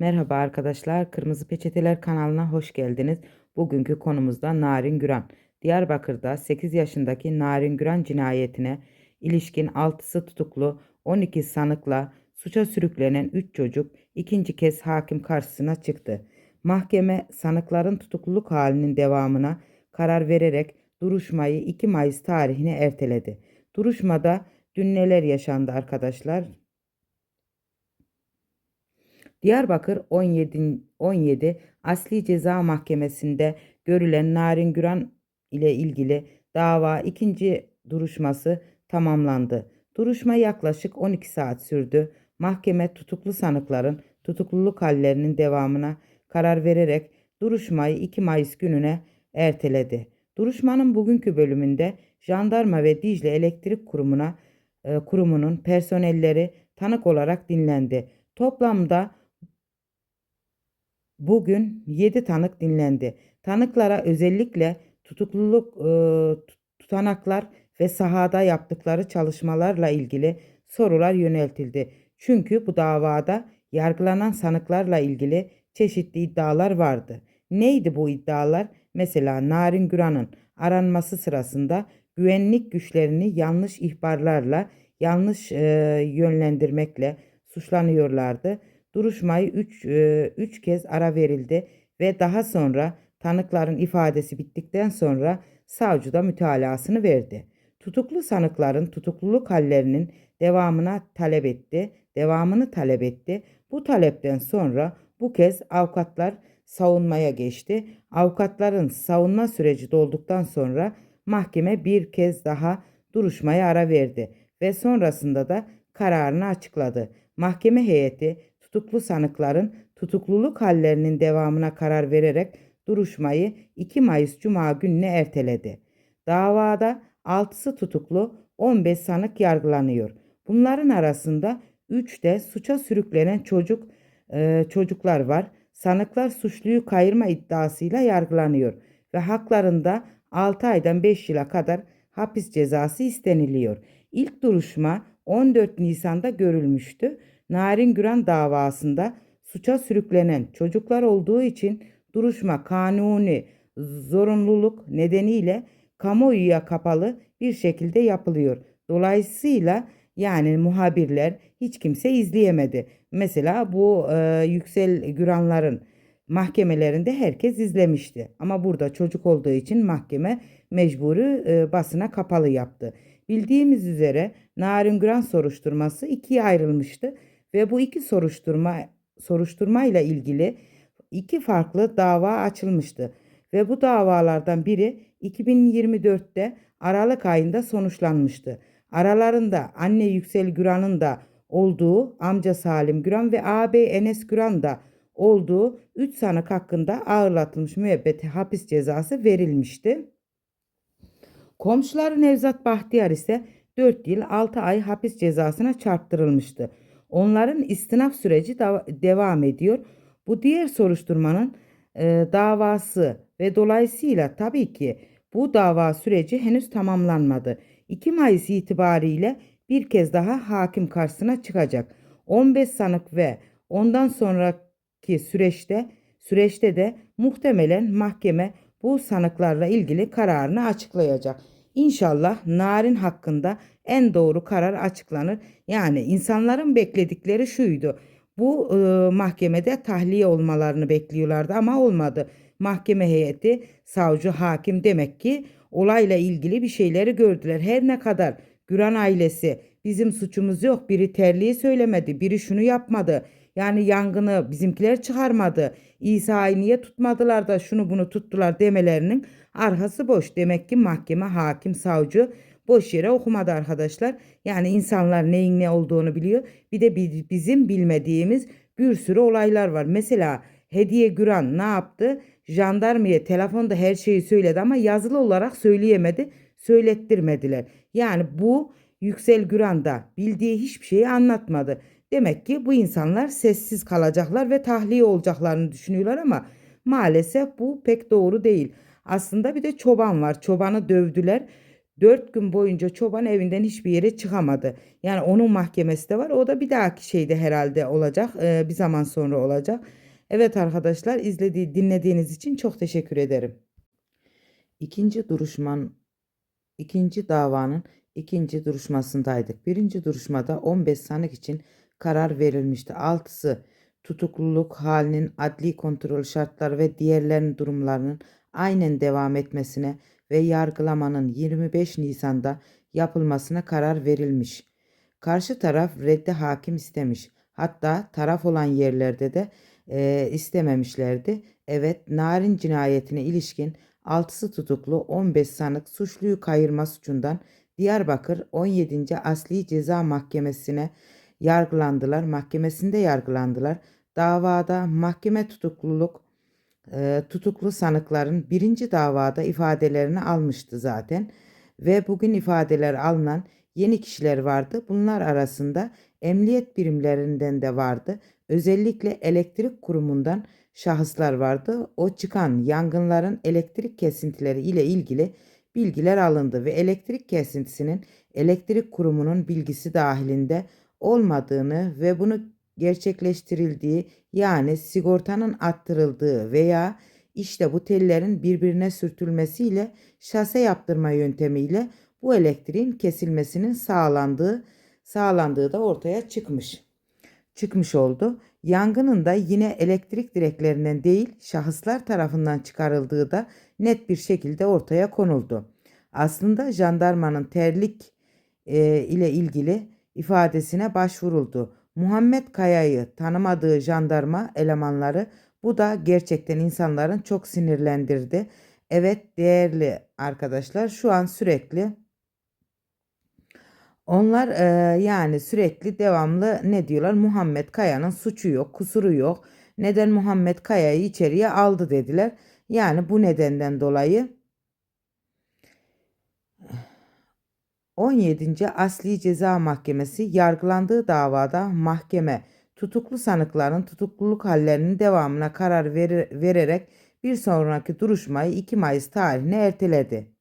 Merhaba arkadaşlar, Kırmızı Peçeteler kanalına hoş geldiniz. Bugünkü konumuzda Narin Güran. Diyarbakır'da 8 yaşındaki Narin Güran cinayetine ilişkin 6'sı tutuklu 12 sanıkla suça sürüklenen 3 çocuk ikinci kez hakim karşısına çıktı. Mahkeme sanıkların tutukluluk halinin devamına karar vererek duruşmayı 2 Mayıs tarihine erteledi. Duruşmada dün neler yaşandı arkadaşlar? Diyarbakır 17, 17 Asli Ceza Mahkemesi'nde görülen Narin Güran ile ilgili dava ikinci duruşması tamamlandı. Duruşma yaklaşık 12 saat sürdü. Mahkeme tutuklu sanıkların tutukluluk hallerinin devamına karar vererek duruşmayı 2 Mayıs gününe erteledi. Duruşmanın bugünkü bölümünde Jandarma ve Dicle Elektrik Kurumu'na e, kurumunun personelleri tanık olarak dinlendi. Toplamda Bugün 7 tanık dinlendi. Tanıklara özellikle tutukluluk e, tutanaklar ve sahada yaptıkları çalışmalarla ilgili sorular yöneltildi. Çünkü bu davada yargılanan sanıklarla ilgili çeşitli iddialar vardı. Neydi bu iddialar? Mesela Narin Güran'ın aranması sırasında güvenlik güçlerini yanlış ihbarlarla, yanlış e, yönlendirmekle suçlanıyorlardı. Duruşmayı 3 3 kez ara verildi ve daha sonra tanıkların ifadesi bittikten sonra savcı da mütalasını verdi. Tutuklu sanıkların tutukluluk hallerinin devamına talep etti, devamını talep etti. Bu talepten sonra bu kez avukatlar savunmaya geçti. Avukatların savunma süreci dolduktan sonra mahkeme bir kez daha duruşmaya ara verdi ve sonrasında da kararını açıkladı. Mahkeme heyeti tutuklu sanıkların tutukluluk hallerinin devamına karar vererek duruşmayı 2 Mayıs Cuma gününe erteledi. Davada 6'sı tutuklu 15 sanık yargılanıyor. Bunların arasında 3 de suça sürüklenen çocuk e, çocuklar var. Sanıklar suçluyu kayırma iddiasıyla yargılanıyor ve haklarında 6 aydan 5 yıla kadar hapis cezası isteniliyor. İlk duruşma 14 Nisan'da görülmüştü. Narin Güran davasında suça sürüklenen çocuklar olduğu için duruşma kanuni zorunluluk nedeniyle kamuoyuya kapalı bir şekilde yapılıyor. Dolayısıyla yani muhabirler hiç kimse izleyemedi. Mesela bu e, Yüksel Güranların mahkemelerinde herkes izlemişti. Ama burada çocuk olduğu için mahkeme mecburi e, basına kapalı yaptı. Bildiğimiz üzere Narin Güran soruşturması ikiye ayrılmıştı ve bu iki soruşturma soruşturma ile ilgili iki farklı dava açılmıştı ve bu davalardan biri 2024'te Aralık ayında sonuçlanmıştı. Aralarında anne Yüksel Güran'ın da olduğu amca Salim Güran ve ağabey Enes Güran da olduğu 3 sanık hakkında ağırlatılmış müebbet hapis cezası verilmişti. Komşuları Nevzat Bahtiyar ise 4 yıl 6 ay hapis cezasına çarptırılmıştı. Onların istinaf süreci devam ediyor. Bu diğer soruşturmanın e, davası ve dolayısıyla tabii ki bu dava süreci henüz tamamlanmadı. 2 Mayıs itibariyle bir kez daha hakim karşısına çıkacak. 15 sanık ve ondan sonraki süreçte süreçte de muhtemelen mahkeme bu sanıklarla ilgili kararını açıklayacak. İnşallah Narin hakkında en doğru karar açıklanır. Yani insanların bekledikleri şuydu. Bu e, mahkemede tahliye olmalarını bekliyorlardı ama olmadı. Mahkeme heyeti, savcı, hakim demek ki olayla ilgili bir şeyleri gördüler. Her ne kadar Güran ailesi bizim suçumuz yok, biri terliği söylemedi, biri şunu yapmadı. Yani yangını bizimkiler çıkarmadı. İsa'yı niye tutmadılar da şunu bunu tuttular demelerinin arkası boş. Demek ki mahkeme, hakim, savcı boş yere okumadı arkadaşlar. Yani insanlar neyin ne olduğunu biliyor. Bir de bizim bilmediğimiz bir sürü olaylar var. Mesela Hediye Güran ne yaptı? Jandarmaya telefonda her şeyi söyledi ama yazılı olarak söyleyemedi. Söylettirmediler. Yani bu Yüksel Güran da bildiği hiçbir şeyi anlatmadı. Demek ki bu insanlar sessiz kalacaklar ve tahliye olacaklarını düşünüyorlar ama maalesef bu pek doğru değil. Aslında bir de çoban var. Çobanı dövdüler. 4 gün boyunca çoban evinden hiçbir yere çıkamadı. Yani onun mahkemesi de var. O da bir dahaki şeyde herhalde olacak. Ee, bir zaman sonra olacak. Evet arkadaşlar izlediği dinlediğiniz için çok teşekkür ederim. İkinci duruşman ikinci davanın ikinci duruşmasındaydık. Birinci duruşmada 15 sanık için karar verilmişti. Altısı tutukluluk halinin adli kontrol şartları ve diğerlerinin durumlarının aynen devam etmesine ve yargılamanın 25 Nisan'da yapılmasına karar verilmiş. Karşı taraf reddi hakim istemiş. Hatta taraf olan yerlerde de e, istememişlerdi. Evet, Narin cinayetine ilişkin 6'sı tutuklu 15 sanık suçluyu kayırma suçundan Diyarbakır 17. Asli Ceza Mahkemesi'ne yargılandılar. Mahkemesinde yargılandılar. Davada mahkeme tutukluluk e, tutuklu sanıkların birinci davada ifadelerini almıştı zaten ve bugün ifadeler alınan yeni kişiler vardı. Bunlar arasında emniyet birimlerinden de vardı. Özellikle elektrik kurumundan şahıslar vardı. O çıkan yangınların elektrik kesintileri ile ilgili bilgiler alındı ve elektrik kesintisinin elektrik kurumunun bilgisi dahilinde olmadığını ve bunu gerçekleştirildiği yani sigortanın attırıldığı veya işte bu tellerin birbirine sürtülmesiyle şase yaptırma yöntemiyle bu elektriğin kesilmesinin sağlandığı sağlandığı da ortaya çıkmış. Çıkmış oldu. Yangının da yine elektrik direklerinden değil şahıslar tarafından çıkarıldığı da net bir şekilde ortaya konuldu. Aslında jandarmanın terlik e, ile ilgili ifadesine başvuruldu. Muhammed Kaya'yı tanımadığı jandarma elemanları bu da gerçekten insanların çok sinirlendirdi. Evet değerli arkadaşlar şu an sürekli onlar e, yani sürekli devamlı ne diyorlar? Muhammed Kaya'nın suçu yok, kusuru yok. Neden Muhammed Kaya'yı içeriye aldı dediler. Yani bu nedenden dolayı 17. Asli Ceza Mahkemesi yargılandığı davada mahkeme tutuklu sanıkların tutukluluk hallerinin devamına karar verir, vererek bir sonraki duruşmayı 2 Mayıs tarihine erteledi.